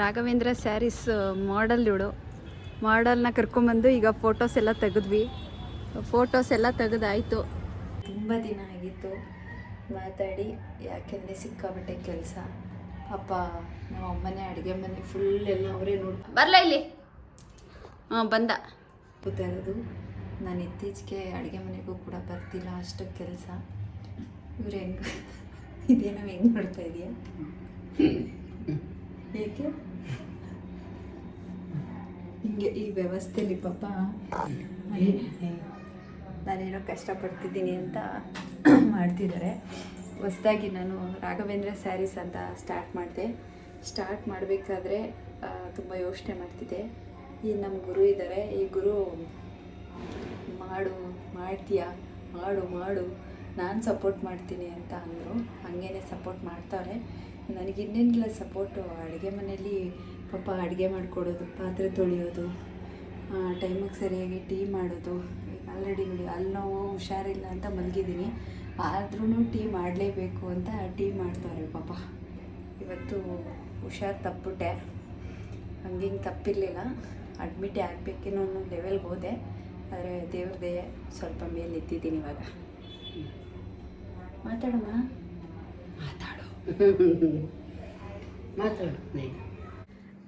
ರಾಘವೇಂದ್ರ ಸ್ಯಾರೀಸ್ ಮಾಡಲ್ ಇವಳು ಮಾಡಲ್ನ ಕರ್ಕೊಂಬಂದು ಈಗ ಫೋಟೋಸ್ ಎಲ್ಲ ತೆಗೆದ್ವಿ. ಫೋಟೋಸ್ ಎಲ್ಲ ತೆಗೆದಾಯಿತು. ತುಂಬ ದಿನ ಆಗಿತ್ತು ಮಾತಾಡಿ ಯಾಕೆಂದರೆ ಸಿಕ್ಕಾಬಟ್ಟೆ ಕೆಲಸ. ಪಾಪ ನಮ್ಮ ಅಮ್ಮನೇ ಅಡುಗೆ ಮನೆ ಫುಲ್ ಎಲ್ಲ ಅವರೇ ನೋಡಿ ಬರಲ ಇಲ್ಲಿ? ಹಾಂ ಬಂದ. ಕೂತಿರೋದು ನಾನು ಇತ್ತೀಚೆಗೆ ಅಡುಗೆ ಮನೆಗೂ ಕೂಡ ಬರ್ತಿಲ್ಲ ಅಷ್ಟು ಕೆಲಸ. ಇವ್ರು ಹೆಂಗೆ ಇದೇನೋ ಹೆಂಗೆ ಮಾಡ್ತಾ ಇದೆಯಾ? ಏಕೆ? ಹಿಂಗೆ ಈ ವ್ಯವಸ್ಥೆಲಿ ಪಾಪ ನಾನೇನೋ ಕಷ್ಟಪಡ್ತಿದ್ದೀನಿ ಅಂತ ಮಾಡ್ತಿದ್ದಾರೆ. ಹೊಸ್ದಾಗಿ ನಾನು ರಾಘವೇಂದ್ರ ಸ್ಯಾರೀಸ್ ಅಂತ ಸ್ಟಾರ್ಟ್ ಮಾಡಿದೆ. ಸ್ಟಾರ್ಟ್ ಮಾಡಬೇಕಾದ್ರೆ ತುಂಬ ಯೋಚನೆ ಮಾಡ್ತಿದ್ದೆ. ಈ ನಮ್ಮ ಗುರು ಇದ್ದಾರೆ ಈ ಗುರು ಮಾಡು ಮಾಡ್ತೀಯಾ? ಮಾಡು ಮಾಡು. ನಾನು ಸಪೋರ್ಟ್ ಮಾಡ್ತೀನಿ ಅಂತ ಅಂದರು. ಹಾಗೇನೆ ಸಪೋರ್ಟ್ ಮಾಡ್ತಾರೆ. ನನಗೆ ಇನ್ನೇನಿಲ್ಲ ಸಪೋರ್ಟು ಅಡುಗೆ ಮನೆಯಲ್ಲಿ ಪಾಪ ಅಡುಗೆ ಮಾಡಿಕೊಡೋದು, ಪಾತ್ರೆ ತೊಳೆಯೋದು ಟೈಮಿಗೆ ಸರಿಯಾಗಿ ಟೀ ಮಾಡೋದು ಆಲ್ರೆಡಿ ನೋಡಿ ಅಲ್ಲಿ ನಾವು ಹುಷಾರಿಲ್ಲ ಅಂತ ಮಲಗಿದ್ದೀನಿ. ಆದ್ರೂ ಟೀ ಮಾಡಲೇಬೇಕು ಅಂತ ಟೀ ಮಾಡ್ತಾರೆ ಪಾಪ. ಇವತ್ತು ಹುಷಾರು ತಪ್ಪಿಬಿಟ್ಟೆ. ಹಂಗಿಂಗೆ ತಪ್ಪಿರಲಿಲ್ಲ. ಅಡ್ಮಿಟ್ ಆಗಬೇಕೇನೋ ಅನ್ನೋ ಲೆವೆಲ್ಗೆ ಹೋದೆ. ಆದರೆ ದೇವ್ರದೇ ಸ್ವಲ್ಪ ಮೇಲೆ ಎತ್ತಿದ್ದೀನಿ ಇವಾಗ. ಮಾತಾಡಮ್ಮ. ಮಾತಾಡು. ಮಾತಾಡು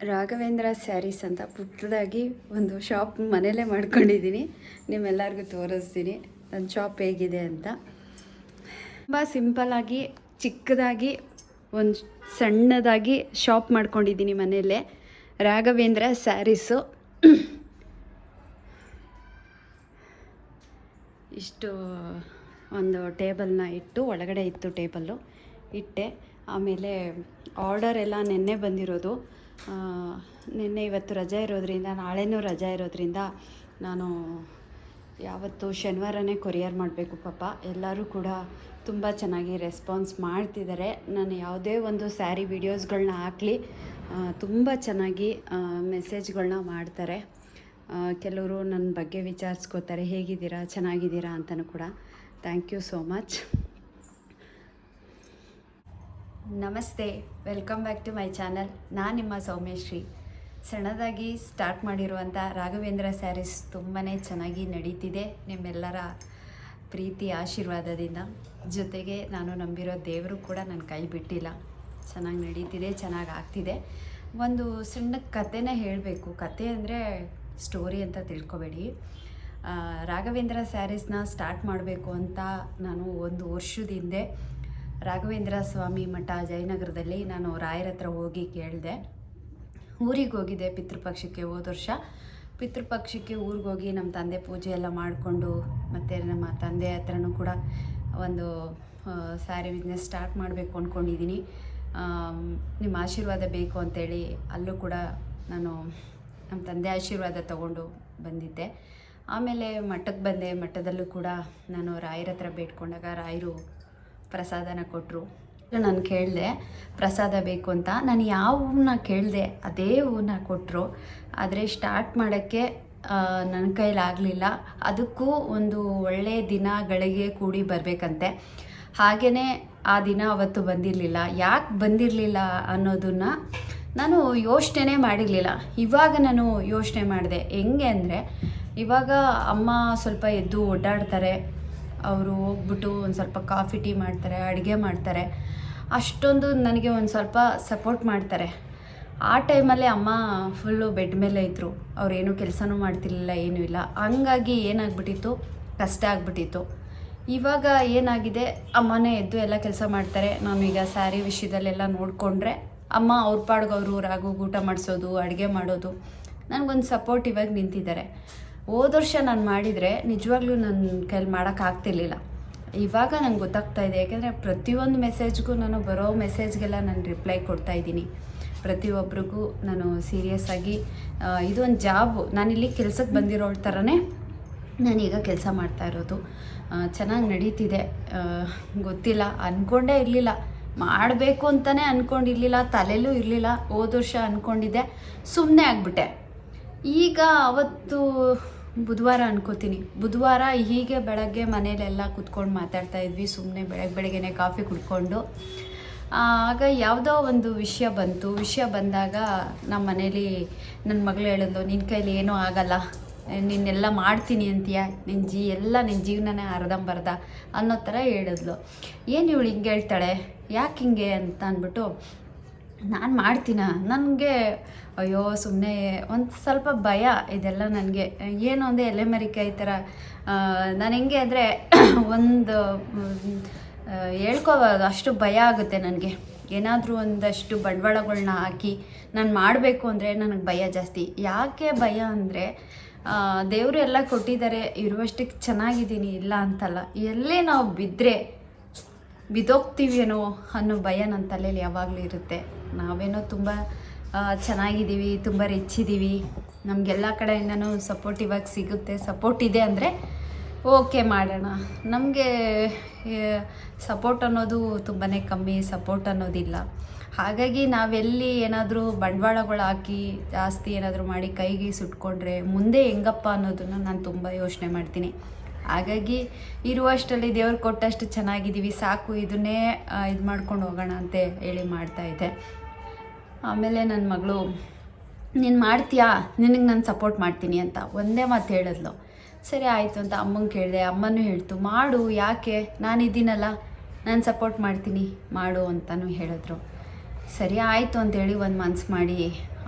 ರಾಘವೇಂದ್ರ ಸ್ಯಾರೀಸ್ ಅಂತ ಪುಟ್ಟದಾಗಿ ಒಂದು ಶಾಪ್ ಮನೇಲೇ ಮಾಡ್ಕೊಂಡಿದ್ದೀನಿ. ನಿಮ್ಮೆಲ್ಲರಿಗೂ ತೋರಿಸ್ತೀನಿ. ನನ್ನ ಶಾಪ್ ಹೇಗಿದೆ ಅಂತ. ತುಂಬ ಸಿಂಪಲ್ಲಾಗಿ ಚಿಕ್ಕದಾಗಿ, ಒಂದು ಸಣ್ಣದಾಗಿ ಶಾಪ್ ಮಾಡ್ಕೊಂಡಿದ್ದೀನಿ ಮನೆಯಲ್ಲೇ. ರಾಘವೇಂದ್ರ ಸ್ಯಾರೀಸು. ಇಷ್ಟು, ಒಂದು ಟೇಬಲ್ನ ಇಟ್ಟು, ಒಳಗಡೆ ಇತ್ತು ಟೇಬಲ್ಲು. ಇಟ್ಟೆ. ಆಮೇಲೆ ಆರ್ಡರ್ ಎಲ್ಲ ನೆನ್ನೆ ಬಂದಿರೋದು. ನಿನ್ನೆ ಇವತ್ತು ರಜೆ ಇರೋದ್ರಿಂದ, ನಾಳೆನೂ ರಜೆ ಇರೋದ್ರಿಂದ ನಾನು ಯಾವತ್ತು ಶನಿವಾರನೇ ಕೊರಿಯರ್ ಮಾಡಬೇಕು ಪಾಪ. ಎಲ್ಲರೂ ಕೂಡ ತುಂಬ ಚೆನ್ನಾಗಿ ರೆಸ್ಪಾನ್ಸ್ ಮಾಡ್ತಿದ್ದಾರೆ. ನಾನು ಯಾವುದೇ ಒಂದು ಸ್ಯಾರಿ ವೀಡಿಯೋಸ್ಗಳನ್ನ ಹಾಕಲಿ ತುಂಬ ಚೆನ್ನಾಗಿ ಮೆಸೇಜ್ಗಳನ್ನ ಮಾಡ್ತಾರೆ. ಕೆಲವರು ನನ್ನ ಬಗ್ಗೆ ವಿಚಾರಿಸ್ಕೋತಾರೆ, ಹೇಗಿದ್ದೀರಾ? ಚೆನ್ನಾಗಿದ್ದೀರಾ? ಅಂತಲೂ ಕೂಡ. Thank you so much. ನಮಸ್ತೆ, welcome back to my channel. ನಾನು ನಿಮ್ಮ ಸೌಮ್ಯಶ್ರೀ. ಸಣ್ಣದಾಗಿ ಸ್ಟಾರ್ಟ್ ಮಾಡಿರುವಂಥ ರಾಘವೇಂದ್ರ ಸ್ಯಾರೀಸ್ ತುಂಬಾ ಚೆನ್ನಾಗಿ ನಡೀತಿದೆ. ನಿಮ್ಮೆಲ್ಲರ ಪ್ರೀತಿ, ಆಶೀರ್ವಾದದಿಂದ. ಜೊತೆಗೆ ನಾನು ನಂಬಿರೋ ದೇವರು ಕೂಡ ನನ್ನ ಕೈ ಬಿಟ್ಟಿಲ್ಲ. ಚೆನ್ನಾಗಿ ನಡೀತಿದೆ, ಚೆನ್ನಾಗಿ ಆಗ್ತಿದೆ. ಒಂದು ಸಣ್ಣ ಕಥೆನೇ ಹೇಳಬೇಕು. ಕತೆ ಅಂದರೆ ಸ್ಟೋರಿ ಅಂತ ತಿಳ್ಕೊಬೇಡಿ. ರಾಘವೇಂದ್ರ ಸ್ಯಾರೀಸ್ನ ಸ್ಟಾರ್ಟ್ ಮಾಡಬೇಕು ಅಂತ ನಾನು ಒಂದು ವರ್ಷದ ಹಿಂದೆ ರಾಘವೇಂದ್ರ ಸ್ವಾಮಿ ಮಠ ಜಯನಗರದಲ್ಲಿ ನಾನು ರಾಯರ ಹತ್ರ ಹೋಗಿ ಕೇಳಿದೆ. ಊರಿಗೆ ಹೋಗಿದ್ದೆ ಪಿತೃಪಕ್ಷಕ್ಕೆ ಹೋದ ವರ್ಷ. ಪಿತೃಪಕ್ಷಕ್ಕೆ ಊರಿಗೆ ಹೋಗಿ ನಮ್ಮ ತಂದೆ ಪೂಜೆ ಎಲ್ಲ ಮಾಡಿಕೊಂಡು ಮತ್ತು ನಮ್ಮ ತಂದೆ ಹತ್ರನೂ ಕೂಡ ಒಂದು ಸ್ಯಾರಿ ಬಿಸ್ನೆಸ್ ಸ್ಟಾರ್ಟ್ ಮಾಡಬೇಕು ಅಂದ್ಕೊಂಡಿದ್ದೀನಿ ನಿಮ್ಮ ಆಶೀರ್ವಾದ ಬೇಕು ಅಂತೇಳಿ ಅಲ್ಲೂ ಕೂಡ ನಾನು ನಮ್ಮ ತಂದೆ ಆಶೀರ್ವಾದ ತಗೊಂಡು ಬಂದಿದ್ದೆ. ಆಮೇಲೆ ಮಠಕ್ಕೆ ಬಂದೆ. ಮಠದಲ್ಲೂ ಕೂಡ ನಾನು ರಾಯರ ಹತ್ರ ಬೇಡ್ಕೊಂಡಾಗ ರಾಯರು ಪ್ರಸಾದನ ಕೊಟ್ಟರು ನಾನು ಕೇಳಿದೆ, ಪ್ರಸಾದ ಬೇಕು ಅಂತ. ನಾನು ಯಾವ ಹೂವನ್ನ ಕೇಳಿದೆ, ಅದೇ ಹೂವನ್ನ ಕೊಟ್ಟರು ಆದರೆ ಸ್ಟಾರ್ಟ್ ಮಾಡೋಕ್ಕೆ ನನ್ನ ಕೈಲಾಗಲಿಲ್ಲ ಅದಕ್ಕೂ ಒಂದು ಒಳ್ಳೆಯ ದಿನಗಳಿಗೆ ಕೂಡಿ ಬರಬೇಕಂತೆ. ಹಾಗೆಯೇ ಆ ದಿನ ಅವತ್ತು ಬಂದಿರಲಿಲ್ಲ. ಯಾಕೆ ಬಂದಿರಲಿಲ್ಲ ಅನ್ನೋದನ್ನು ನಾನು ಯೋಚನೆ ಮಾಡಿರಲಿಲ್ಲ. ಇವಾಗ ನಾನು ಯೋಚನೆ ಮಾಡಿದೆ. ಹೆಂಗೆ ಅಂದರೆ, ಇವಾಗ ಅಮ್ಮ ಸ್ವಲ್ಪ ಎದ್ದು ಓಡಾಡ್ತಾರೆ. ಅವರು ಹೋಗ್ಬಿಟ್ಟು ಒಂದು ಸ್ವಲ್ಪ ಕಾಫಿ, ಟೀ ಮಾಡ್ತಾರೆ, ಅಡುಗೆ ಮಾಡ್ತಾರೆ. ಅಷ್ಟೊಂದು ನನಗೆ ಒಂದು ಸ್ವಲ್ಪ ಸಪೋರ್ಟ್ ಮಾಡ್ತಾರೆ. ಆ ಟೈಮಲ್ಲಿ ಅಮ್ಮ ಫುಲ್ಲು ಬೆಡ್ ಮೇಲೆ ಇದ್ದರು ಅವ್ರೇನು ಕೆಲಸನೂ ಮಾಡ್ತಿರ್ಲಿಲ್ಲ, ಏನೂ ಇಲ್ಲ. ಹಂಗಾಗಿ ಏನಾಗ್ಬಿಟ್ಟಿತ್ತು? ಕಷ್ಟ ಆಗ್ಬಿಟ್ಟಿತ್ತು. ಇವಾಗ ಏನಾಗಿದೆ? ಅಮ್ಮನೇ ಎದ್ದು ಎಲ್ಲ ಕೆಲಸ ಮಾಡ್ತಾರೆ. ನಾನೀಗ ಸ್ಯಾರಿ ವಿಷಯದಲ್ಲೆಲ್ಲ ನೋಡಿಕೊಂಡ್ರೆ ಅಮ್ಮ ಅವ್ರ ಪಾಡ್ಗೆ ಅವರು ರಾಗು ಊಟ ಮಾಡಿಸೋದು, ಅಡುಗೆ ಮಾಡೋದು, ನನಗೊಂದು ಸಪೋರ್ಟ್ ಇವಾಗ ನಿಂತಿದ್ದಾರೆ. ಹೋದ ವರ್ಷ ನಾನು ಮಾಡಿದರೆ ನಿಜವಾಗ್ಲೂ ನನ್ನ ಕೈಲಿ ಮಾಡೋಕ್ಕಾಗ್ತಿರ್ಲಿಲ್ಲ ಇವಾಗ ನಂಗೆ ಗೊತ್ತಾಗ್ತಾ ಇದೆ, ಯಾಕೆಂದರೆ ಪ್ರತಿಯೊಂದು ಮೆಸೇಜ್ಗೂ ನಾನು ಬರೋ ಮೆಸೇಜ್ಗೆಲ್ಲ ನಾನು ರಿಪ್ಲೈ ಕೊಡ್ತಾ ಇದ್ದೀನಿ. ಪ್ರತಿಯೊಬ್ಬರಿಗೂ ನಾನು ಸೀರಿಯಸ್ ಆಗಿ ಇದೊಂದು ಜಾಬು ನಾನಿಲ್ಲಿ ಕೆಲಸಕ್ಕೆ ಬಂದಿರೋ ಥರನೇ ನಾನೀಗ ಕೆಲಸ ಮಾಡ್ತಾ ಇರೋದು. ಚೆನ್ನಾಗಿ ನಡೀತಿದೆ. ಗೊತ್ತಿಲ್ಲ ಅಂದ್ಕೊಂಡೇ ಇರಲಿಲ್ಲ. ಮಾಡಬೇಕು ಅಂತಲೇ ಅಂದ್ಕೊಂಡಿರಲಿಲ್ಲ ತಲೆಯಲ್ಲೂ ಇರಲಿಲ್ಲ. ಹೋದ ವರ್ಷ ಅಂದ್ಕೊಂಡಿದ್ದೆ ಸುಮ್ಮನೆ ಆಗಿಬಿಟ್ಟೆ. ಈಗ ಅವತ್ತು ಬುಧವಾರ ಅನ್ಕೋತೀನಿ. ಬುಧವಾರ ಹೀಗೆ ಬೆಳಗ್ಗೆ ಮನೇಲೆಲ್ಲ ಕುತ್ಕೊಂಡು ಮಾತಾಡ್ತಾ ಇದ್ವಿ. ಸುಮ್ಮನೆ ಬೆಳಗ್ಗೆ ಬೆಳಗ್ಗೆನೆ ಕಾಫಿ ಕುಡ್ಕೊಂಡು. ಆಗ ಯಾವುದೋ ಒಂದು ವಿಷಯ ಬಂತು. ವಿಷಯ ಬಂದಾಗ ನಮ್ಮ ಮನೇಲಿ ನನ್ನ ಮಗಳು ಹೇಳಿದ್ಲು ನಿನ್ನ ಕೈಲಿ ಏನೂ ಆಗಲ್ಲ. ನಿನ್ನೆಲ್ಲ ಮಾಡ್ತೀನಿ ಅಂತೀಯ? ನಿನ್ನ ಜೀ, ಎಲ್ಲ ನಿನ್ನ ಜೀವನನೇ ಅರ್ಧಂಬರ್ಧ ಅನ್ನೋ ಥರ ಹೇಳಿದ್ಲು. ಏನು ಇವಳು ಹಿಂಗೆ ಹೇಳ್ತಾಳೆ? ಯಾಕೆ ಹಿಂಗೆ ಅಂತ ಅಂದ್ಬಿಟ್ಟು ನಾನು ಮಾಡ್ತೀನ? ನನಗೆ, ಅಯ್ಯೋ ಸುಮ್ಮನೆ ಒಂದು ಸ್ವಲ್ಪ ಭಯ ಇದೆಲ್ಲ ನನಗೆ. ಏನು ಅಂದರೆ ಎಲೆಮರಿಕಾಯಿ ಥರ ನಾನು ಹೆಂಗೆ ಅಂದರೆ ಒಂದು ಹೇಳ್ಕೋಬಾರ್ದು ಅಷ್ಟು ಭಯ ಆಗುತ್ತೆ ನನಗೆ. ಏನಾದರೂ ಒಂದಷ್ಟು ಬಂಡವಾಳಗಳನ್ನ ಹಾಕಿ ನಾನು ಮಾಡಬೇಕು ಅಂದರೆ ನನಗೆ ಭಯ ಜಾಸ್ತಿ. ಯಾಕೆ ಭಯ ಅಂದರೆ ದೇವರು ಎಲ್ಲ ಕೊಟ್ಟಿದ್ದಾರೆ, ಇರುವಷ್ಟಕ್ಕೆ ಚೆನ್ನಾಗಿದ್ದೀನಿ, ಇಲ್ಲ ಅಂತಲ್ಲ. ಎಲ್ಲೇ ನಾವು ಬಿದ್ದರೆ ಬಿದೋಗ್ತೀವೇನೋ ಅನ್ನೋ ಭಯ ನನ್ನ ತಲೆಯಲ್ಲಿ ಯಾವಾಗಲೂ ಇರುತ್ತೆ. ನಾವೇನೋ ತುಂಬ ಚೆನ್ನಾಗಿದ್ದೀವಿ, ತುಂಬ ರಿಚ್ ಇದ್ದೀವಿ ನಮಗೆಲ್ಲ ಕಡೆಯಿಂದನೂ ಸಪೋರ್ಟಿವ್ ಆಗಿ ಸಿಗುತ್ತೆ. ಸಪೋರ್ಟ್ ಇದೆ ಅಂದರೆ ಓಕೆ ಮಾಡೋಣ. ನಮಗೆ ಸಪೋರ್ಟ್ ಅನ್ನೋದು ತುಂಬಾ ಕಮ್ಮಿ ಸಪೋರ್ಟ್ ಅನ್ನೋದಿಲ್ಲ. ಹಾಗಾಗಿ ನಾವೆಲ್ಲಿ ಏನಾದರೂ ಬಂಡವಾಳಗಳು ಹಾಕಿ ಜಾಸ್ತಿ ಏನಾದರೂ ಮಾಡಿ ಕೈಗೆ ಸುಟ್ಕೊಂಡ್ರೆ ಮುಂದೆ ಹೆಂಗಪ್ಪ ಅನ್ನೋದನ್ನು ನಾನು ತುಂಬ ಯೋಚನೆ ಮಾಡ್ತೀನಿ. ಹಾಗಾಗಿ ಇರುವಷ್ಟರಲ್ಲಿ ದೇವ್ರು ಕೊಟ್ಟಷ್ಟು ಚೆನ್ನಾಗಿದ್ದೀವಿ, ಸಾಕು, ಇದನ್ನೇ ಇದು ಮಾಡ್ಕೊಂಡು ಹೋಗೋಣ ಅಂತ ಹೇಳಿ ಮಾಡ್ತಾ ಇದ್ದೆ. ಆಮೇಲೆ ನನ್ನ ಮಗಳು, ನೀನು ಮಾಡ್ತೀಯಾ? ನಿನಗೆ ನಾನು ಸಪೋರ್ಟ್ ಮಾಡ್ತೀನಿ ಅಂತ ಒಂದೇ ಮಾತು ಹೇಳಿದ್ಲು. ಸರಿ ಆಯಿತು ಅಂತ ಅಮ್ಮಂಗೆ ಕೇಳಿದೆ, ಅಮ್ಮನೂ ಹೇಳ್ತು, ಮಾಡು, ಯಾಕೆ? ನಾನಿದ್ದೀನಲ್ಲ ನಾನು ಸಪೋರ್ಟ್ ಮಾಡ್ತೀನಿ, ಮಾಡು ಅಂತಲೂ ಹೇಳಿದ್ರು. ಸರಿ ಆಯಿತು ಅಂತೇಳಿ ಒಂದು ಮನ್ಸು ಮಾಡಿ,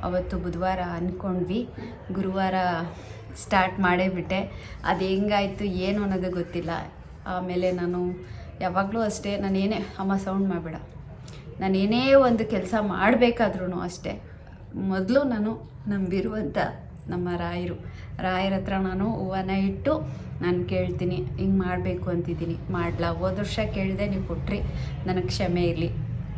ಅವತ್ತು ಬುಧವಾರ ಅಂದ್ಕೊಂಡ್ವಿ ಗುರುವಾರ ಸ್ಟಾರ್ಟ್ ಮಾಡೇ ಬಿಟ್ಟೆ. ಅದು ಹೆಂಗಾಯಿತು, ಏನು ಅನ್ನೋದು ಗೊತ್ತಿಲ್ಲ. ಆಮೇಲೆ ನಾನು ಯಾವಾಗಲೂ ಅಷ್ಟೇ ನಾನು ಏನೇ ಅಮ್ಮ ಸೌಂಡ್ ಮಾಡಬೇಡ. ನಾನು ಏನೇ ಒಂದು ಕೆಲಸ ಮಾಡಬೇಕಾದ್ರೂ ಅಷ್ಟೇ. ಮೊದಲು ನಾನು ನಂಬಿರುವಂಥ ನಮ್ಮ ರಾಯರು. ರಾಯರ ಹತ್ರ ನಾನು ಹೂವನ ಇಟ್ಟು ನಾನು ಕೇಳ್ತೀನಿ, ಹಿಂಗೆ ಮಾಡಬೇಕು ಅಂತಿದ್ದೀನಿ. ಮಾಡಲ? ಹೋದ ವರ್ಷ ಕೇಳಿದೆ, ನೀವು ಕೊಟ್ರಿ. ನನಗೆ ಕ್ಷಮೆ ಇರಲಿ.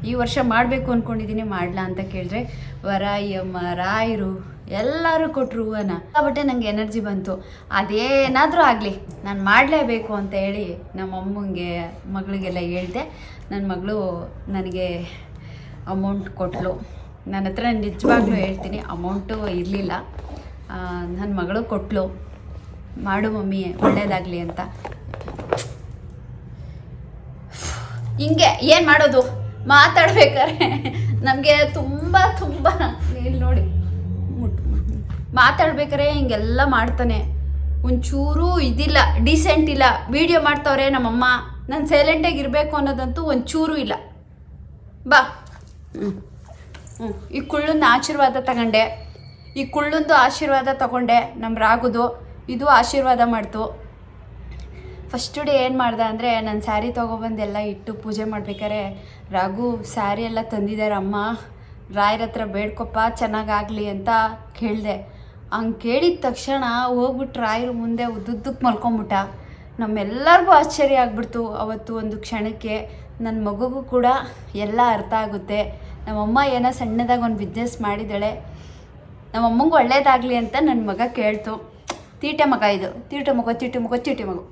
ಈ ವರ್ಷ ಮಾಡಬೇಕು ಅಂದ್ಕೊಂಡಿದ್ದೀನಿ ಮಾಡ್ಲಾ ಅಂತ ಕೇಳಿದ್ರೆ, ವರಾಯಮ್ಮ, ರಾಯರು ಎಲ್ಲರೂ ಕೊಟ್ಟರು ಹೂವನ ಬಟ್ಟೆ ನನಗೆ ಎನರ್ಜಿ ಬಂತು. ಅದೇನಾದರೂ ಆಗಲಿ, ನಾನು ಮಾಡಲೇಬೇಕು ಅಂತ ಹೇಳಿ ನಮ್ಮ ಅಮ್ಮಂಗೆ, ಮಗಳಿಗೆಲ್ಲ ಹೇಳಿದೆ. ನನ್ನ ಮಗಳು ನನಗೆ ಅಮೌಂಟ್ ಕೊಟ್ಟಳು ನನ್ನ ಹತ್ರ ನಿಜವಾಗ್ಲೂ ಹೇಳ್ತೀನಿ ಅಮೌಂಟು ಇರಲಿಲ್ಲ. ನನ್ನ ಮಗಳು ಕೊಟ್ಟಳು ಮಾಡು ಮಮ್ಮಿ, ಒಳ್ಳೇದಾಗಲಿ ಅಂತ. ಹಿಂಗೆ, ಏನು ಮಾಡೋದು? ಮಾತಾಡ್ಬೇಕಾದ್ರೆ ನಮಗೆ ತುಂಬ ತುಂಬ ಇಲ್ಲಿ ನೋಡಿ ಮುಟ್ ಮಾತಾಡ್ಬೇಕಾದ್ರೆ ಹಿಂಗೆಲ್ಲ ಮಾಡ್ತಾನೆ. ಒಂಚೂರು ಇದಿಲ್ಲ ಡೀಸೆಂಟ್ ಇಲ್ಲ. ವಿಡಿಯೋ ಮಾಡ್ತವ್ರೆ ನಮ್ಮಮ್ಮ, ನಾನು ಸೈಲೆಂಟಾಗಿ ಇರಬೇಕು ಅನ್ನೋದಂತೂ ಒಂಚೂರು ಇಲ್ಲ. ಬಾ. ಈ ಕುಳ್ಳನ ಆಶೀರ್ವಾದ ತಗೊಂಡೆ. ಈ ಕುಳ್ಳಂದು ಆಶೀರ್ವಾದ ತಗೊಂಡೆ ನಮ್ಮ ರಾಗುದು. ಇದು ಆಶೀರ್ವಾದ ಮಾಡ್ತು. ಫಸ್ಟ್ ಡೇ ಏನು ಮಾಡ್ದೆ ಅಂದರೆ ನಾನು ಸ್ಯಾರಿ ತೊಗೊಬಂದೆಲ್ಲ ಇಟ್ಟು ಪೂಜೆ ಮಾಡ್ಬೇಕಾರೆ. ರಾಘು ಸ್ಯಾರಿ ಎಲ್ಲ ತಂದಿದ್ದಾರೆ ಅಮ್ಮ ರಾಯರ ಹತ್ರ ಬೇಡ್ಕೊಪ್ಪ ಚೆನ್ನಾಗಾಗಲಿ ಅಂತ ಕೇಳಿದೆ. ಹಂಗೆ ಕೇಳಿದ ತಕ್ಷಣ ಹೋಗ್ಬಿಟ್ಟು ರಾಯರು ಮುಂದೆ ಉದ್ದುದ್ದಕ್ಕೆ ಮಲ್ಕೊಂಬಿಟ್ಟ. ನಮ್ಮೆಲ್ಲರಿಗೂ ಆಶ್ಚರ್ಯ ಆಗ್ಬಿಡ್ತು ಅವತ್ತು ಒಂದು ಕ್ಷಣಕ್ಕೆ. ನನ್ನ ಮಗುಗೂ ಕೂಡ ಎಲ್ಲ ಅರ್ಥ ಆಗುತ್ತೆ. ನಮ್ಮಮ್ಮ ಏನೋ ಸಣ್ಣದಾಗಿ ಒಂದು ಬಿಸ್ನೆಸ್ ಮಾಡಿದ್ದಾಳೆ. ನಮ್ಮಮ್ಮಂಗೆ ಒಳ್ಳೇದಾಗಲಿ ಅಂತ ನನ್ನ ಮಗ ಕೇಳ್ತು. ತೀಟೆ ಮಗ ಇದು. ತೀಟೆ ಮಗ ತೀಟೆ ಮಗ, ತೀಟೆ ಮಗು.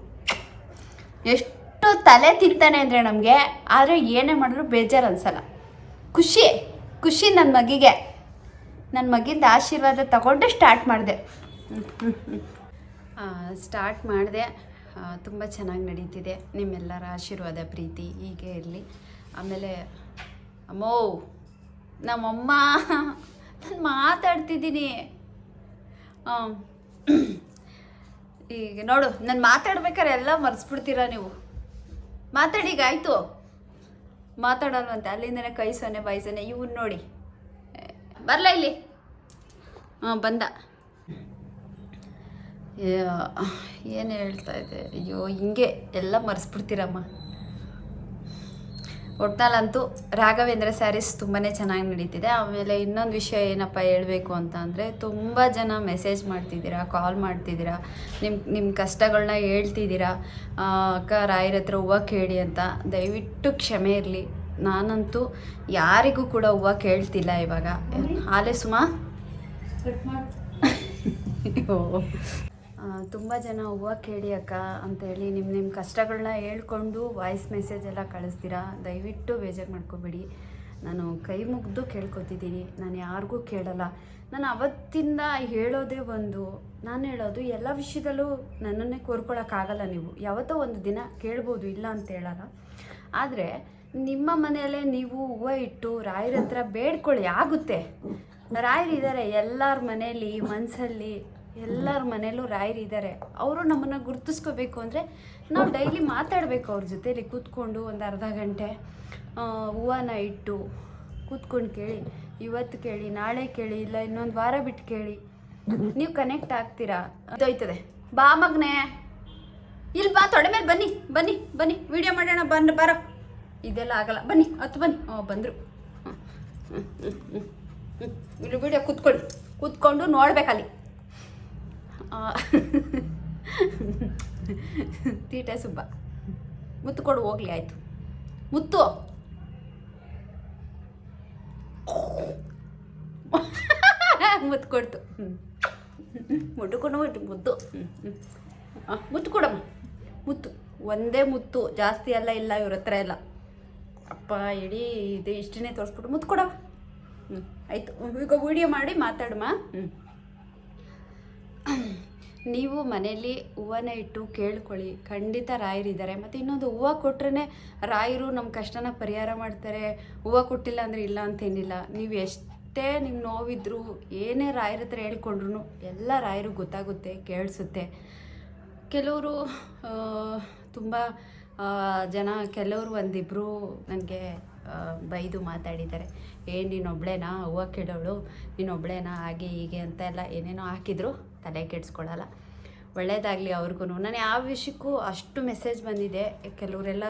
ಎಷ್ಟು ತಲೆ ತಿಂತಾನೆ ಅಂದರೆ ನಮಗೆ, ಆದರೆ ಏನೇ ಮಾಡಿದ್ರು ಬೇಜಾರು ಅನ್ಸಲ್ಲ. ಖುಷಿ ಖುಷಿ ನನ್ನ ಮಗಿಗೆ. ನನ್ನ ಮಗಿಂದ ಆಶೀರ್ವಾದ ತಗೊಂಡು ಸ್ಟಾರ್ಟ್ ಮಾಡಿದೆ. ಸ್ಟಾರ್ಟ್ ಮಾಡಿದೆ. ತುಂಬ ಚೆನ್ನಾಗಿ ನಡೀತಿದೆ. ನಿಮ್ಮೆಲ್ಲರ ಆಶೀರ್ವಾದ, ಪ್ರೀತಿ ಹೀಗೆ ಇರಲಿ. ಆಮೇಲೆ, ಅಮ್ಮೋ, ನಮ್ಮಮ್ಮ, ನಾನು ಮಾತಾಡ್ತಿದ್ದೀನಿ. ಈಗ ನೋಡು, ನಾನು ಮಾತಾಡ್ಬೇಕಾದ್ರೆ ಎಲ್ಲ ಮರ್ಸ್ಬಿಡ್ತೀರಾ ನೀವು? ಮಾತಾಡಿ, ಈಗ ಆಯಿತು. ಮಾತಾಡಲ್ವಂತೆ, ಅಲ್ಲಿಂದನೇ ಕೈ ಸೊನೆ ಬಾಯಿ ಸೊನೆ ಇವನ್ ನೋಡಿ. ಬರಲ ಇಲ್ಲಿ? ಹಾಂ, ಬಂದ. ಏನು ಹೇಳ್ತಾ ಇದೆ ಅಯ್ಯೋ, ಹಿಂಗೆ ಎಲ್ಲ ಮರ್ಸ್ಬಿಡ್ತೀರಮ್ಮ. ಒಟ್ನಲ್ಲಂತೂ ರಾಘವೇಂದ್ರ ಸ್ಯಾರೀಸ್ ತುಂಬಾ ಚೆನ್ನಾಗಿ ನಡೀತಿದೆ. ಆಮೇಲೆ ಇನ್ನೊಂದು ವಿಷಯ ಏನಪ್ಪ ಹೇಳಬೇಕು ಅಂತ ಅಂದರೆ ತುಂಬ ಜನ ಮೆಸೇಜ್ ಮಾಡ್ತಿದ್ದೀರಾ ಕಾಲ್ ಮಾಡ್ತಿದ್ದೀರಾ ನಿಮ್ಮ ನಿಮ್ಮ ಕಷ್ಟಗಳನ್ನ ಹೇಳ್ತಿದ್ದೀರಾ ಅಕ್ಕ ರಾಯರ ಹತ್ರ ಹೂವು ಕೇಳಿ ಅಂತ ದಯವಿಟ್ಟು ಕ್ಷಮೆ ಇರಲಿ. ನಾನಂತೂ ಯಾರಿಗೂ ಕೂಡ ಹೂವು ಕೇಳ್ತಿಲ್ಲ ಇವಾಗ. ಆಲೇ ಸುಮಾ? ತುಂಬ ಜನ ಹೂವ ಕೇಳಿ ಅಕ್ಕ ಅಂತೇಳಿ ನಿಮ್ಮ ನಿಮ್ಮ ಕಷ್ಟಗಳನ್ನ ಹೇಳ್ಕೊಂಡು ವಾಯ್ಸ್ ಮೆಸೇಜ್ ಎಲ್ಲ ಕಳಿಸ್ತೀರಾ? ದಯವಿಟ್ಟು ಬೇಜಾರು ಮಾಡ್ಕೋಬೇಡಿ. ನಾನು ಕೈ ಮುಗಿದು ಕೇಳ್ಕೊತಿದ್ದೀನಿ. ನಾನು ಯಾರಿಗೂ ಕೇಳಲ್ಲ. ನಾನು ಅವತ್ತಿಂದ ಹೇಳೋದೇ ಒಂದು, ನಾನು ಹೇಳೋದು ಎಲ್ಲ ವಿಷಯದಲ್ಲೂ ನನ್ನನ್ನೇ ಕೋರ್ಕೊಳಕ್ಕಾಗಲ್ಲ ನೀವು. ಯಾವತ್ತೋ ಒಂದು ದಿನ ಕೇಳ್ಬೋದು, ಇಲ್ಲ ಅಂತ ಹೇಳಲ್ಲ. ಆದರೆ ನಿಮ್ಮ ಮನೆಯಲ್ಲೇ ನೀವು ಹೂವ ಇಟ್ಟು ರಾಯರ ಹತ್ರ ಬೇಡ್ಕೊಳ್ಳಿ ಆಗುತ್ತೆ. ರಾಯರಿದ್ದಾರೆ ಎಲ್ಲರ ಮನೆಯಲ್ಲಿ ಮನಸ್ಸಲ್ಲಿ ಎಲ್ಲರ ಮನೆಯಲ್ಲೂ ರಾಯರಿದ್ದಾರೆ ಅವರು ನಮ್ಮನ್ನು ಗುರ್ತಿಸ್ಕೋಬೇಕು ಅಂದರೆ ನಾವು ಡೈಲಿ ಮಾತಾಡಬೇಕು ಅವ್ರ ಜೊತೆಲಿ ಕೂತ್ಕೊಂಡು ಒಂದು ಅರ್ಧ ಗಂಟೆ ಹೂವನ ಇಟ್ಟು ಕೂತ್ಕೊಂಡು ಕೇಳಿ, ಇವತ್ತು ಕೇಳಿ, ನಾಳೆ ಕೇಳಿ, ಇಲ್ಲ ಇನ್ನೊಂದು ವಾರ ಬಿಟ್ಟು ಕೇಳಿ. ನೀವು ಕನೆಕ್ಟ್ ಆಗ್ತೀರಾ? ಇದೋಯ್ತದೆ. ಬಾ ಮಗ್ನೆ. ಇಲ್ಲಿ ಬಾ, ತೊಡೆ ಮೇಲೆ ಬನ್ನಿ ಬನ್ನಿ ಬನ್ನಿ. ವಿಡಿಯೋ ಮಾಡೋಣ ಬಂದು ಬರೋ. ಇದೆಲ್ಲ ಆಗಲ್ಲ. ಬನ್ನಿ, ಹತ್ತು ಬನ್ನಿ. ಹ್ಞೂ ಬಂದರು. ಇಲ್ಲಿ ವಿಡಿಯೋ ಕೂತ್ಕೊಳ್ಳಿ. ಕೂತ್ಕೊಂಡು ನೋಡ್ಬೇಕಲ್ಲಿ. ತೀಟೆ ಸುಬ್ಬ. ಮುತ್ತು ಕೊಡು, ಹೋಗ್ಲಿ, ಆಯಿತು. ಮುತ್ತು. ಮುತ್ತು ಕೊಡ್ತು. ಹ್ಞೂ ಕೊಡು ಮುದ್ದು ಮುತ್ತು ಕೊಡಮ್ಮ. ಮುತ್ತು. ಒಂದೇ ಮುತ್ತು. ಜಾಸ್ತಿ ಎಲ್ಲ ಇಲ್ಲ, ಇವ್ರ ಹತ್ರ ಎಲ್ಲ. ಅಪ್ಪ, ಇಡೀ ಇದು ಇಷ್ಟನ್ನೇ ತೋರಿಸ್ಬಿಟ್ಟು ಮುತ್ತು ಕೊಡವ. ಹ್ಞೂ ಆಯಿತು. ಈಗ ವಿಡಿಯೋ ಮಾಡಿ ಮಾತಾಡಮ್ಮ ಹ್ಞೂ ನೀವು ಮನೆಯಲ್ಲಿ ಹೂವನ ಇಟ್ಟು ಕೇಳ್ಕೊಳ್ಳಿ. ಖಂಡಿತ ರಾಯರಿದ್ದಾರೆ. ಮತ್ತು ಇನ್ನೊಂದು, ಹೂವು ಕೊಟ್ರೇ ರಾಯರು ನಮ್ಮ ಕಷ್ಟನ ಪರಿಹಾರ ಮಾಡ್ತಾರೆ. ಹೂವು ಕೊಟ್ಟಿಲ್ಲ ಅಂದರೆ ಇಲ್ಲ ಅಂತೇನಿಲ್ಲ. ನೀವು ಎಷ್ಟೇ ನಿಮ್ಗೆ ನೋವಿದ್ರು ಏನೇ ರಾಯರ ಹತ್ರ ಹೇಳ್ಕೊಂಡ್ರು ಎಲ್ಲ ರಾಯರು ಗೊತ್ತಾಗುತ್ತೆ, ಕೇಳಿಸುತ್ತೆ. ಕೆಲವರು ತುಂಬ ಜನ, ಕೆಲವರು ಒಂದಿಬ್ಬರು ನನಗೆ ಬೈದು ಮಾತಾಡಿದ್ದಾರೆ. ಏನು ನೀನೊಬ್ಳೇನಾ? ಹೂವು ಕೆಡೋಳು ನೀನೊಬ್ಳೇನಾ? ಹಾಗೆ ಹೀಗೆ ಅಂತ ಎಲ್ಲ ಏನೇನೋ ಹಾಕಿದ್ರು. ತಲೆ ಕೆಡಿಸ್ಕೊಳ್ಳಲ್ಲ ಒಳ್ಳೇದಾಗಲಿ ಅವ್ರಿಗೂ ನಾನು ಯಾವ ವಿಷಯಕ್ಕೂ ಅಷ್ಟು ಮೆಸೇಜ್ ಬಂದಿದೆ. ಕೆಲವರೆಲ್ಲ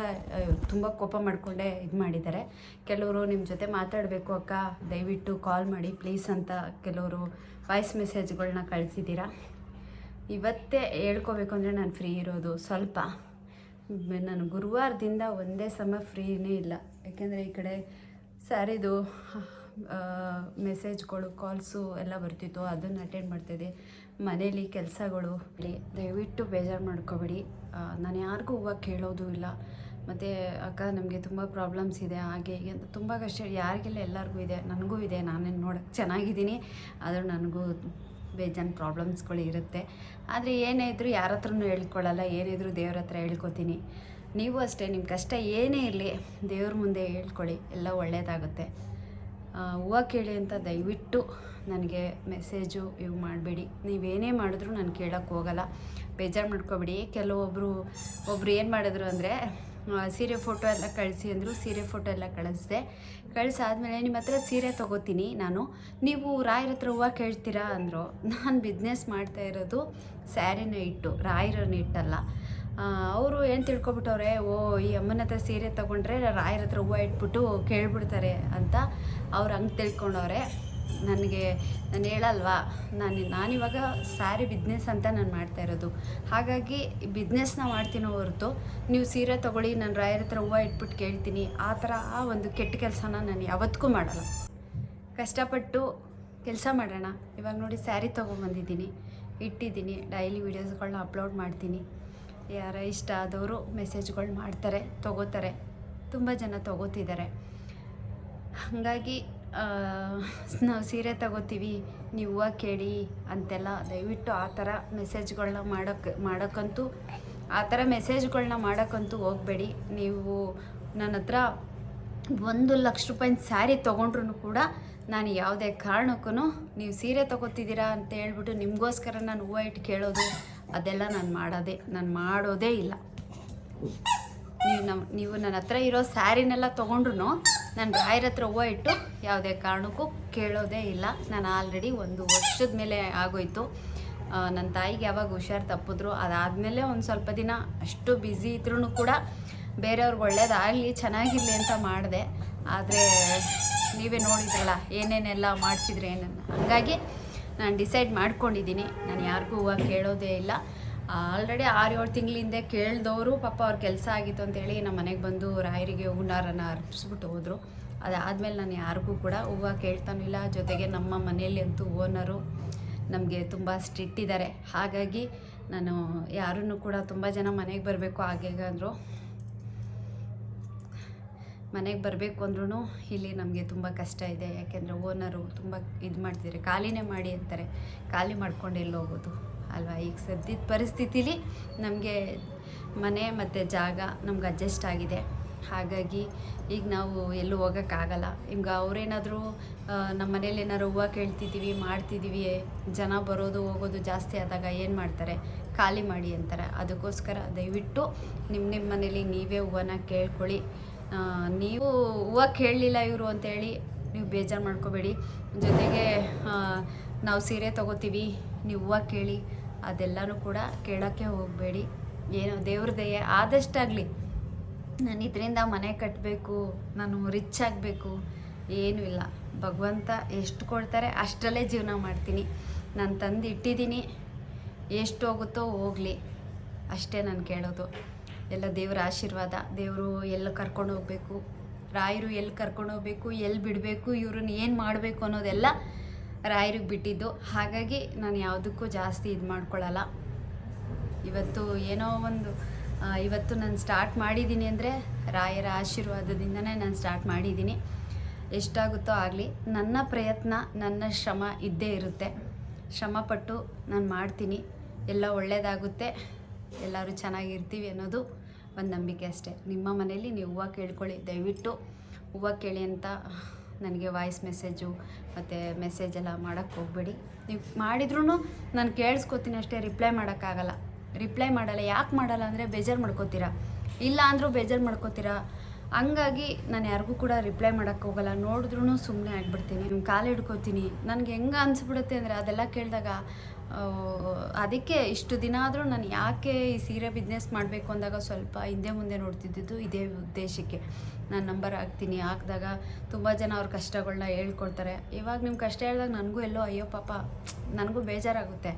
ತುಂಬ ಕೋಪ ಮಾಡಿಕೊಂಡೇ ಇದು ಮಾಡಿದ್ದಾರೆ ಕೆಲವರು ನಿಮ್ಮ ಜೊತೆ ಮಾತಾಡಬೇಕು ಅಕ್ಕ. ದಯವಿಟ್ಟು ಕಾಲ್ ಮಾಡಿ ಪ್ಲೀಸ್ ಅಂತ ಕೆಲವರು ವಾಯ್ಸ್ ಮೆಸೇಜ್ಗಳನ್ನ ಕಳಿಸಿದ್ದೀರಾ ಇವತ್ತೇ ಹೇಳ್ಕೋಬೇಕು ಅಂದರೆ ನಾನು ಫ್ರೀ ಇರೋದು ಸ್ವಲ್ಪ. ನಾನು ಗುರುವಾರದಿಂದ ಒಂದೇ ಸಮ ಫ್ರೀನೇ ಇಲ್ಲ. ಯಾಕೆಂದರೆ ಈ ಕಡೆ ಸ್ಯಾರಿದು ಮೆಸೇಜ್ಗಳು ಕಾಲ್ಸು ಎಲ್ಲ ಬರ್ತಿತ್ತು. ಅದನ್ನು ಅಟೆಂಡ್ ಮಾಡ್ತಿದ್ದೆ ಮನೇಲಿ ಕೆಲಸಗಳು ದಯವಿಟ್ಟು ಬೇಜಾರು ಮಾಡ್ಕೋಬೇಡಿ. ನಾನು ಯಾರಿಗೂ ಹೂವು ಕೇಳೋದು ಇಲ್ಲ. ಮತ್ತು ಅಕ್ಕ ನಮಗೆ ತುಂಬ ಪ್ರಾಬ್ಲಮ್ಸ್ ಇದೆ, ಹಾಗೆ ಹೀಗೆ ಅಂತ ತುಂಬ ಕಷ್ಟ ಯಾರಿಗೆಲ್ಲ ಎಲ್ಲರಿಗೂ ಇದೆ, ನನಗೂ ಇದೆ. ನಾನೇನು ನೋಡೋಕ್ಕೆ ಚೆನ್ನಾಗಿದ್ದೀನಿ. ಆದರೂ ನನಗೂ ಬೇಜಾನ್ ಪ್ರಾಬ್ಲಮ್ಸ್ಗಳು ಇರುತ್ತೆ. ಆದರೆ ಏನೇ ಇದ್ದರೂ ಯಾರ ಹತ್ರನೂ ಹೇಳ್ಕೊಳ್ಳಲ್ಲ ಇದ್ರೂ ದೇವ್ರ ಹತ್ರ ಹೇಳ್ಕೊತೀನಿ. ನೀವು ಅಷ್ಟೇ ನಿಮ್ಮ ಕಷ್ಟ ಏನೇ ಇರಲಿ ದೇವ್ರ ಮುಂದೆ ಹೇಳ್ಕೊಳ್ಳಿ ಎಲ್ಲ ಒಳ್ಳೆಯದಾಗುತ್ತೆ ಹೂವು ಕೇಳಿ ಅಂತ ದಯವಿಟ್ಟು ನನಗೆ ಮೆಸೇಜು ಇವು ಮಾಡಬೇಡಿ. ನೀವೇನೇ ಮಾಡಿದ್ರು ನಾನು ಕೇಳೋಕ್ಕೆ ಹೋಗಲ್ಲ. ಬೇಜಾರು ಮಾಡ್ಕೋಬೇಡಿ. ಕೆಲವೊಬ್ಬರು ಒಬ್ಬರು ಏನು ಮಾಡಿದ್ರು ಅಂದರೆ ಸೀರೆ ಫೋಟೋ ಎಲ್ಲ ಕಳಿಸಿ ಅಂದರು ಸೀರೆ ಫೋಟೋ ಎಲ್ಲ ಕಳಿಸಿದೆ. ಕಳಿಸಾದ್ಮೇಲೆ ನಿಮ್ಮ ಹತ್ರ ಸೀರೆ ತೊಗೋತೀನಿ ನಾನು. ನೀವು ರಾಯರ ಹತ್ರ ಹೂವು ಕೇಳ್ತೀರಾ ಅಂದರು. ನಾನು ಬಿಸ್ನೆಸ್ ಮಾಡ್ತಾ ಇರೋದು ಸ್ಯಾರಿನ ಇಟ್ಟು, ರಾಯರನ್ನ ಇಟ್ಟಲ್ಲ. ಅವರು ಏನು ತಿಳ್ಕೊಬಿಟ್ಟವ್ರೆ, ಓ, ಈ ಅಮ್ಮನ ಹತ್ರ ಸೀರೆ ತೊಗೊಂಡ್ರೆ ರಾಯರ ಹತ್ರ ಹೂವು ಇಟ್ಬಿಟ್ಟು ಕೇಳ್ಬಿಡ್ತಾರೆ ಅಂತ ಅವ್ರು ಹಂಗೆ ತಿಳ್ಕೊಂಡವ್ರೆ. ನನಗೆ, ನಾನು ಹೇಳಲ್ವಾ, ನಾನು ನಾನಿವಾಗ ಸ್ಯಾರಿ ಬಿಸ್ನೆಸ್ ಅಂತ ನಾನು ಮಾಡ್ತಾ ಇರೋದು. ಹಾಗಾಗಿ ಬಿಸ್ನೆಸ್ನ ಮಾಡ್ತೀನೋ ಹೊರತು ನೀವು ಸೀರೆ ತೊಗೊಳ್ಳಿ, ನಾನು ರಾಯರ ಹತ್ರ ಹೂವು ಇಟ್ಬಿಟ್ಟು ಕೇಳ್ತೀನಿ, ಆ ಥರ ಆ ಒಂದು ಕೆಟ್ಟ ಕೆಲಸನ ನಾನು ಯಾವತ್ತಿಗೂ ಮಾಡಲ್ಲ. ಕಷ್ಟಪಟ್ಟು ಕೆಲಸ ಮಾಡೋಣ. ಇವಾಗ ನೋಡಿ ಸ್ಯಾರಿ ತೊಗೊಂಬಂದಿದ್ದೀನಿ, ಇಟ್ಟಿದ್ದೀನಿ ಡೈಲಿ ವೀಡಿಯೋಸ್ಗಳನ್ನ ಅಪ್ಲೋಡ್ ಮಾಡ್ತೀನಿ. ಯಾರ ಇಷ್ಟ ಆದವರು ಮೆಸೇಜ್ಗಳು ಮಾಡ್ತಾರೆ, ತೊಗೋತಾರೆ. ತುಂಬ ಜನ ತೊಗೋತಿದ್ದಾರೆ. ಹಾಗಾಗಿ ನಾವು ಸೀರೆ ತಗೋತೀವಿ ನೀವು ಕೇಳಿ ಅಂತೆಲ್ಲ ದಯವಿಟ್ಟು ಆ ಥರ ಮೆಸೇಜ್ಗಳನ್ನ ಮಾಡೋಕ್ಕೆ ಮಾಡೋಕ್ಕಂತೂ, ಆ ಥರ ಮೆಸೇಜ್ಗಳನ್ನ ಮಾಡೋಕ್ಕಂತೂ ಹೋಗಬೇಡಿ. ನೀವು ನನ್ನ ಹತ್ರ ಒಂದು ಲಕ್ಷ ರೂಪಾಯಿನ ಸ್ಯಾರಿ ತೊಗೊಂಡ್ರು ಕೂಡ ನಾನು ಯಾವುದೇ ಕಾರಣಕ್ಕೂ ನೀವು ಸೀರೆ ತೊಗೋತಿದ್ದೀರಾ ಅಂತ ಹೇಳ್ಬಿಟ್ಟು ನಿಮಗೋಸ್ಕರ ನಾನು ಹೂವು ಇಟ್ಟು ಕೇಳೋದು ಅದೆಲ್ಲ ನಾನು ಮಾಡೋದೇ ನಾನು ಮಾಡೋದೇ ಇಲ್ಲ. ನೀವು ನಮ್ಮ ನೀವು ನನ್ನ ಹತ್ರ ಇರೋ ಸ್ಯಾರಿನೆಲ್ಲ ತೊಗೊಂಡ್ರು ನಾನು ರಾಯರ ಹತ್ರ ಹೂವು ಇಟ್ಟು ಯಾವುದೇ ಕಾರಣಕ್ಕೂ ಕೇಳೋದೇ ಇಲ್ಲ. ನಾನು ಆಲ್ರೆಡಿ ಒಂದು ವರ್ಷದ ಮೇಲೆ ಆಗೋಯ್ತು. ನನ್ನ ತಾಯಿಗೆ ಯಾವಾಗ ಹುಷಾರು ತಪ್ಪಿದ್ರು, ಅದಾದಮೇಲೆ ಒಂದು ಸ್ವಲ್ಪ ದಿನ ಅಷ್ಟು ಬ್ಯುಸಿ ಇದ್ರೂ ಕೂಡ ಬೇರೆಯವ್ರಿಗೆ ಒಳ್ಳೇದಾಗಲಿ, ಚೆನ್ನಾಗಿರಲಿ ಅಂತ ಮಾಡಿದೆ. ಆದರೆ ನೀವೇ ನೋಡಿದ್ರಲ್ಲ, ಏನೇನೆಲ್ಲ ಮಾಡಿಸಿದ್ರೆ ಏನನ್ನ ಹಾಗಾಗಿ ನಾನು ಡಿಸೈಡ್ ಮಾಡ್ಕೊಂಡಿದ್ದೀನಿ. ನಾನು ಯಾರಿಗೂ ಹೂವು ಕೇಳೋದೇ ಇಲ್ಲ. ಆಲ್ರೆಡಿ ಆರು ಏಳು ತಿಂಗಳಿಂದ ಕೇಳಿದವರು ಪಾಪ ಅವ್ರ ಕೆಲಸ ಆಗಿತ್ತು ಅಂತೇಳಿ ನಮ್ಮ ಮನೆಗೆ ಬಂದು ರಾಯರಿಗೆ ಹೂನಾರನ್ನು ಅರ್ಪಿಸ್ಬಿಟ್ಟು ಹೋದರು. ಅದಾದಮೇಲೆ ನಾನು ಯಾರಿಗೂ ಕೂಡ ಹೂವು ಕೇಳ್ತಾನೂ ಇಲ್ಲ ಜೊತೆಗೆ ನಮ್ಮ ಮನೆಯಲ್ಲಿ ಅಂತೂ ಓನರು ನಮಗೆ ತುಂಬ ಸ್ಟ್ರಿಕ್ಟ್ ಇದ್ದಾರೆ ಹಾಗಾಗಿ ನಾನು ಯಾರನ್ನು ಕೂಡ ತುಂಬ ಜನ ಮನೆಗೆ ಬರಬೇಕು ಹೀಗೆ ಅಂದರು ಮನೆಗೆ ಬರಬೇಕು ಅಂದ್ರೂ ಇಲ್ಲಿ ನಮಗೆ ತುಂಬ ಕಷ್ಟ ಇದೆ. ಯಾಕೆಂದರೆ ಓನರು ತುಂಬ ಇದು ಮಾಡ್ತಿದ್ದಾರೆ ಖಾಲಿನೇ ಮಾಡಿ ಅಂತಾರೆ. ಖಾಲಿ ಮಾಡ್ಕೊಂಡು ಎಲ್ಲಿ ಹೋಗೋದು? ಅಲ್ವಾ? ಈಗ ಸದ್ಯದ ಪರಿಸ್ಥಿತಿಲಿ ನಮಗೆ ಮನೆ ಮತ್ತು ಜಾಗ ನಮ್ಗೆ ಅಡ್ಜಸ್ಟ್ ಆಗಿದೆ. ಹಾಗಾಗಿ ಈಗ ನಾವು ಎಲ್ಲೂ ಹೋಗೋಕ್ಕಾಗಲ್ಲ ಈಗ ಅವರೇನಾದರೂ ನಮ್ಮ ಮನೇಲಿ ಏನಾದ್ರು ಹೂವು ಕೇಳ್ತಿದ್ದೀವಿ ಮಾಡ್ತಿದ್ದೀವಿ ಜನ ಬರೋದು, ಹೋಗೋದು ಜಾಸ್ತಿ ಆದಾಗ ಏನು ಮಾಡ್ತಾರೆ? ಖಾಲಿ ಮಾಡಿ ಅಂತಾರೆ. ಅದಕ್ಕೋಸ್ಕರ ದಯವಿಟ್ಟು ನಿಮ್ಮ ನಿಮ್ಮ ಮನೇಲಿ ನೀವೇ ಹೂವನ್ನ ಕೇಳ್ಕೊಳ್ಳಿ. ನೀವು ಹೂವ ಕೇಳಲಿಲ್ಲ ಇವರು ಅಂತೇಳಿ ನೀವು ಬೇಜಾರು ಮಾಡ್ಕೋಬೇಡಿ. ಜೊತೆಗೆ ನಾವು ಸೀರೆ ತೊಗೋತೀವಿ, ನೀವು ಹೂವು ಕೇಳಿ, ಅದೆಲ್ಲನೂ ಕೂಡ ಕೇಳೋಕ್ಕೆ ಹೋಗಬೇಡಿ. ಏನೋ, ದೇವ್ರ ದಯೆ ಆದಷ್ಟಾಗಲಿ. ನಾನು ಇದರಿಂದ ಮನೆ ಕಟ್ಟಬೇಕು ನಾನು ರಿಚ್ ಆಗಬೇಕು, ಏನೂ ಇಲ್ಲ. ಭಗವಂತ ಎಷ್ಟು ಕೊಡ್ತಾರೆ ಅಷ್ಟರಲ್ಲೇ ಜೀವನ ಮಾಡ್ತೀನಿ. ನಾನು ತಂದು ಇಟ್ಟಿದ್ದೀನಿ ಎಷ್ಟು ಹೋಗುತ್ತೋ ಹೋಗಲಿ. ಅಷ್ಟೇ ನಾನು ಕೇಳೋದು. ಎಲ್ಲ ದೇವರ ಆಶೀರ್ವಾದ, ದೇವರು ಎಲ್ಲಿ ಕರ್ಕೊಂಡು ಹೋಗಬೇಕು, ರಾಯರು ಎಲ್ಲಿ ಕರ್ಕೊಂಡು ಹೋಗ್ಬೇಕು, ಎಲ್ಲಿ ಬಿಡಬೇಕು, ಇವ್ರನ್ನ ಏನು ಮಾಡಬೇಕು ಅನ್ನೋದೆಲ್ಲ ರಾಯರಿಗೆ ಬಿಟ್ಟಿದ್ದು. ಹಾಗಾಗಿ ನಾನು ಯಾವುದಕ್ಕೂ ಜಾಸ್ತಿ ಇದು ಮಾಡ್ಕೊಳ್ಳಲ್ಲ ಇವತ್ತು ಏನೋ ಒಂದು ಇವತ್ತು ನಾನು ಸ್ಟಾರ್ಟ್ ಮಾಡಿದ್ದೀನಿ ಅಂದರೆ ರಾಯರ ಆಶೀರ್ವಾದದಿಂದನೇ ನಾನು ಸ್ಟಾರ್ಟ್ ಮಾಡಿದ್ದೀನಿ. ಎಷ್ಟಾಗುತ್ತೋ ಆಗಲಿ, ನನ್ನ ಪ್ರಯತ್ನ, ನನ್ನ ಶ್ರಮ ಇದ್ದೇ ಇರುತ್ತೆ. ಶ್ರಮಪಟ್ಟು ನಾನು ಮಾಡ್ತೀನಿ. ಎಲ್ಲ ಒಳ್ಳೆಯದಾಗುತ್ತೆ ಎಲ್ಲರೂ ಚೆನ್ನಾಗಿರ್ತೀವಿ ಅನ್ನೋದು ಒಂದು ನಂಬಿಕೆ ಅಷ್ಟೇ. ನಿಮ್ಮ ಮನೆಯಲ್ಲಿ ನೀವು ಹೂವು ಕೇಳ್ಕೊಳ್ಳಿ. ದಯವಿಟ್ಟು ಹೂವು ಕೇಳಿ ಅಂತ ನನಗೆ ವಾಯ್ಸ್ ಮೆಸೇಜು ಮತ್ತು ಮೆಸೇಜ್ ಎಲ್ಲ ಮಾಡೋಕ್ಕೆ ಹೋಗಬೇಡಿ. ನೀವು ಮಾಡಿದ್ರೂ ನಾನು ಕೇಳಿಸ್ಕೊತೀನಿ ಅಷ್ಟೇ ರಿಪ್ಲೈ ಮಾಡೋಕ್ಕಾಗಲ್ಲ. ರಿಪ್ಲೈ ಮಾಡಲ್ಲ. ಯಾಕೆ ಮಾಡಲ್ಲ ಅಂದರೆ ಬೇಜಾರು ಮಾಡ್ಕೋತೀರಾ? ಇಲ್ಲ ಅಂದರೂ ಬೇಜಾರು ಮಾಡ್ಕೋತೀರಾ? ಹಂಗಾಗಿ ನಾನು ಯಾರಿಗೂ ಕೂಡ ರಿಪ್ಲೈ ಮಾಡೋಕ್ಕೆ ಹೋಗಲ್ಲ. ನೋಡಿದ್ರೂ ಸುಮ್ಮನೆ ಆಗಿಬಿಡ್ತೀನಿ. ನಿಮ್ಮ ಕಾಲು ಹಿಡ್ಕೋತೀನಿ. ನನಗೆ ಹೆಂಗೆ ಅನಿಸ್ಬಿಡುತ್ತೆ ಅಂದರೆ ಅದೆಲ್ಲ ಕೇಳಿದಾಗ ಅದಕ್ಕೆ ಇಷ್ಟು ದಿನ ಆದರೂ ನಾನು ಯಾಕೆ ಈ ಸೀರೆ ಬಿಸ್ನೆಸ್ ಮಾಡಬೇಕು ಅಂದಾಗ ಸ್ವಲ್ಪ ಹಿಂದೆ ಮುಂದೆ ನೋಡ್ತಿದ್ದಿದ್ದು ಇದೇ ಉದ್ದೇಶಕ್ಕೆ. ನಾನು ನಂಬರ್ ಹಾಕ್ತೀನಿ. ಹಾಕಿದಾಗ ತುಂಬ ಜನ ಅವ್ರ ಕಷ್ಟಗಳನ್ನ ಹೇಳ್ಕೊಡ್ತಾರೆ ಇವಾಗ ನಿಮ್ಮ ಕಷ್ಟ ಹೇಳಿದಾಗ ನನಗೂ ಎಲ್ಲೋ ಅಯ್ಯೋ ಪಾಪ, ನನಗೂ ಬೇಜಾರಾಗುತ್ತೆ.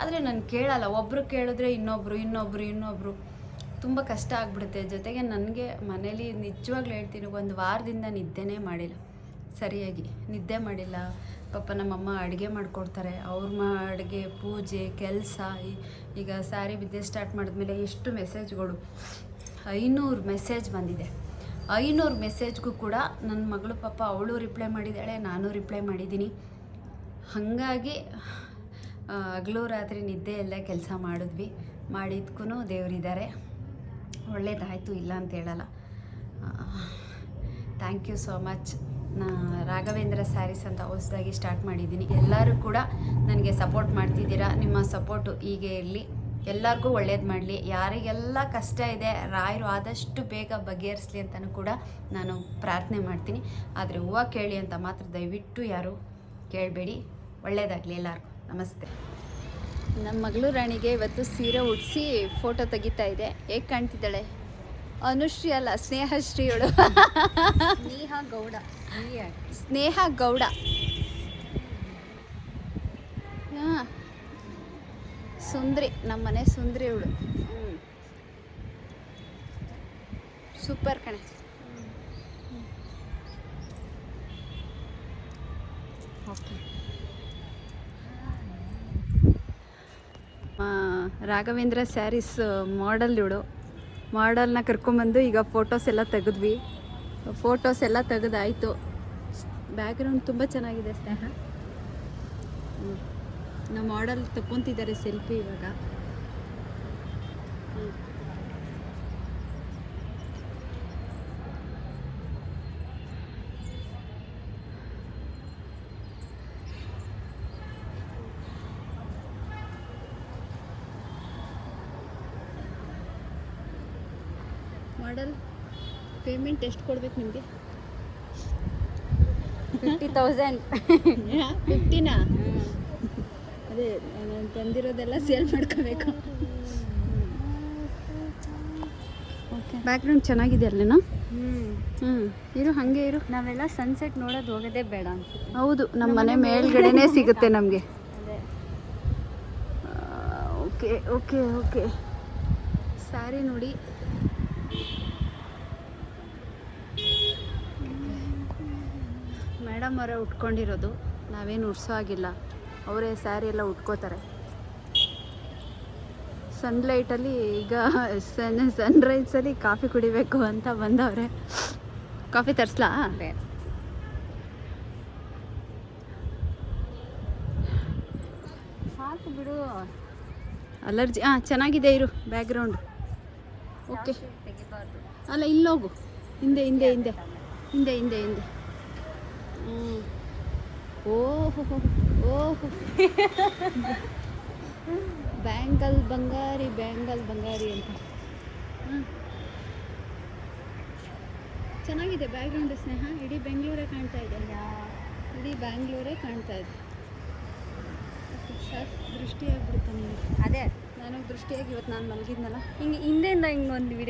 ಆದರೆ ನಾನು ಕೇಳಲ್ಲ. ಒಬ್ಬರು ಕೇಳಿದ್ರೆ ಇನ್ನೊಬ್ಬರು ಇನ್ನೊಬ್ಬರು ಇನ್ನೊಬ್ಬರು ತುಂಬ ಕಷ್ಟ ಆಗ್ಬಿಡುತ್ತೆ. ಜೊತೆಗೆ ನನಗೆ ಮನೇಲಿ ನಿಜವಾಗ್ಲೂ ಹೇಳ್ತೀನಿ, ಒಂದು ವಾರದಿಂದ ನಿದ್ದೆನೇ ಮಾಡಿಲ್ಲ. ಸರಿಯಾಗಿ ನಿದ್ದೆ ಮಾಡಿಲ್ಲ. ಪಾಪ ನಮ್ಮಮ್ಮ ಅಡುಗೆ ಮಾಡಿಕೊಡ್ತಾರೆ. ಅವ್ರ ಮಾ ಅಡುಗೆ, ಪೂಜೆ, ಕೆಲಸ ಈಗ ಸ್ಯಾರಿ ಬಿದ್ದೆ ಸ್ಟಾರ್ಟ್ ಮಾಡಿದ್ಮೇಲೆ ಎಷ್ಟು ಮೆಸೇಜ್ಗಳು ಐನೂರು ಮೆಸೇಜ್ ಬಂದಿದೆ. ಐನೂರು ಮೆಸೇಜ್ಗೂ ಕೂಡ ನನ್ನ ಮಗಳು ಪಾಪ ಅವಳು ರಿಪ್ಲೈ ಮಾಡಿದ್ದಾಳೆ, ನಾನು ರಿಪ್ಲೈ ಮಾಡಿದ್ದೀನಿ. ಹಾಗಾಗಿ ಹಗಲು ರಾತ್ರಿ ನಿದ್ದೆ ಎಲ್ಲ ಕೆಲಸ ಮಾಡಿದ್ವಿ. ಮಾಡಿದ್ಕೂ ದೇವರಿದ್ದಾರೆ ಒಳ್ಳೇದಾಯಿತು, ಇಲ್ಲ ಅಂತ ಹೇಳಲ್ಲ. ಥ್ಯಾಂಕ್ ಯು ಸೋ ಮಚ್ ನಾ ರಾಘವೇಂದ್ರ ಸ್ಯಾರೀಸ್ ಅಂತ ಹೊಸದಾಗಿ ಸ್ಟಾರ್ಟ್ ಮಾಡಿದ್ದೀನಿ. ಎಲ್ಲರೂ ಕೂಡ ನನಗೆ ಸಪೋರ್ಟ್ ಮಾಡ್ತಿದ್ದೀರಾ? ನಿಮ್ಮ ಸಪೋರ್ಟು ಹೀಗೆ ಇರಲಿ. ಎಲ್ಲರಿಗೂ ಒಳ್ಳೇದು ಮಾಡಲಿ. ಯಾರಿಗೆಲ್ಲ ಕಷ್ಟ ಇದೆ ರಾಯರು ಆದಷ್ಟು ಬೇಗ ಬಗೆಹರಿಸಲಿ ಅಂತಲೂ ಕೂಡ ನಾನು ಪ್ರಾರ್ಥನೆ ಮಾಡ್ತೀನಿ. ಆದರೆ ಹೂವು ಕೇಳಿ ಅಂತ ಮಾತ್ರ ದಯವಿಟ್ಟು ಯಾರು ಕೇಳಬೇಡಿ. ಒಳ್ಳೇದಾಗಲಿ ಎಲ್ಲರಿಗೂ. ನಮಸ್ತೆ. ನಮ್ಮ ಮಗಳು ರಾಣಿಗೆ ಇವತ್ತು ಸೀರೆ ಉಡಿಸಿ ಫೋಟೋ ತೆಗಿತಾ ಇದೆ. ಹೇಗೆ ಕಾಣ್ತಿದ್ದಾಳೆ? ಅನುಶ್ರೀ ಅಲ್ಲ ಸ್ನೇಹಶ್ರೀ ಅವಳು ಸ್ನೇಹ ಗೌಡ. ಸ್ನೇಹ ಗೌಡ. ಹಾಂ. ಸುಂದ್ರಿ ನಮ್ಮ ಮನೆ ಸುಂದ್ರಿ ಅವಳು. ಸೂಪರ್ ಕಣೆ. ಓಕೆ. ರಾಘವೇಂದ್ರ ಸ್ಯಾರೀಸ್ ಮಾಡೆಲ್ ಇವಳು. ಮಾಡೆಲ್ನ ಕರ್ಕೊಂಬಂದು ಈಗ ಫೋಟೋಸ್ ಎಲ್ಲ ತೆಗೆದ್ವಿ. ಫೋಟೋಸ್ ಎಲ್ಲ ತೆಗೆದಾಯಿತು. ಬ್ಯಾಕ್ಗ್ರೌಂಡ್ ತುಂಬ ಚೆನ್ನಾಗಿದೆ ಸ್ನೇಹ. ನಮ್ಮ ಮಾಡಲ್ ತಕ್ಕೊಂತಿದ್ದಾರೆ ಸೆಲ್ಫಿ ಇವಾಗ. ಪೇಮೆಂಟ್ ಎಷ್ಟು ಕೊಡ್ಬೇಕು ನಿಮಗೆ? Fifty thousand. ಫಿಫ್ಟಿನಾ? ಅದೇ ನಾನು ತಂದಿರೋದೆಲ್ಲ ಸೇಲ್ ಮಾಡ್ಕೋಬೇಕು. ಓಕೆ. ಬ್ಯಾಕ್ಗ್ರೌಂಡ್ ಚೆನ್ನಾಗಿದೆ ಅಲ್ಲೇನಾ? ಹ್ಞೂ ಹ್ಞೂ ಇರು ಹಾಗೆ ಇರು. ನಾವೆಲ್ಲ ಸನ್ಸೆಟ್ ನೋಡೋದು ಹೋಗೋದೇ ಬೇಡ ಅನ್ಸುತ್ತೆ ಹೌದು ನಮ್ಮ ಮನೆ ಮೇಲ್ಗಡೆನೇ ಸಿಗುತ್ತೆ ನಮಗೆ. ಅದೇ. Okay okay okay. ಸ್ಯಾರಿ ನೋಡಿ. ಅವರೇ ಉಟ್ಕೊಂಡಿರೋದು ನಾವೇನು ಉಡ್ಸೋ ಆಗಿಲ್ಲ ಅವರೇ ಸ್ಯಾರಿ ಎಲ್ಲ ಉಟ್ಕೋತಾರೆ. ಸನ್ಲೈಟಲ್ಲಿ ಈಗ ಸನ್ ಸನ್ರೈಸಲ್ಲಿ ಕಾಫಿ ಕುಡಿಬೇಕು ಅಂತ ಬಂದವ್ರೆ. ಕಾಫಿ ತರಿಸ್ಲಾ? ಬೇಡ ಸಾಕು ಬಿಡು. ಅಲರ್ಜಿ ಹಾಂ ಚೆನ್ನಾಗಿದೆ ಇರು ಬ್ಯಾಕ್ಗ್ರೌಂಡ್ ಓಕೆ ಅಲ್ಲ ಇಲ್ಲೋಗು ಹಿಂದೆ ಹಿಂದೆ ಹಿಂದೆ. ಹಿಂದೆ ಹಿಂದೆ ಹಿಂದೆ. ಓಹೋ ಓಹೋ. ಬ್ಯಾಂಗಲ್ ಬಂಗಾರಿ ಬ್ಯಾಂಗಲ್ ಬಂಗಾರಿ ಅಂತ. ಚೆನ್ನಾಗಿದೆ ಬ್ಯಾಕ್ಗ್ರೌಂಡ್ ಸ್ನೇಹ ಇಡೀ ಬೆಂಗಳೂರೇ ಕಾಣ್ತಾ ಇದೆ. ಇಡೀ ಬ್ಯಾಂಗ್ಳೂರೇ ಕಾಣ್ತಾ ಇದೆ. ಸರ್ ದೃಷ್ಟಿಯಾಗ್ಬಿಡುತ್ತೆ ನನಗೆ ಅದೇ. ನನಗೆ ದೃಷ್ಟಿಯಾಗಿ ಇವತ್ತು ನಾನು ಮಲಗಿದ್ನಲ್ಲ? ಹಿಂಗೆ ಹಿಂದೆಯಿಂದ ಹಿಂಗೆ ಒಂದು ವಿಡಿಯೋ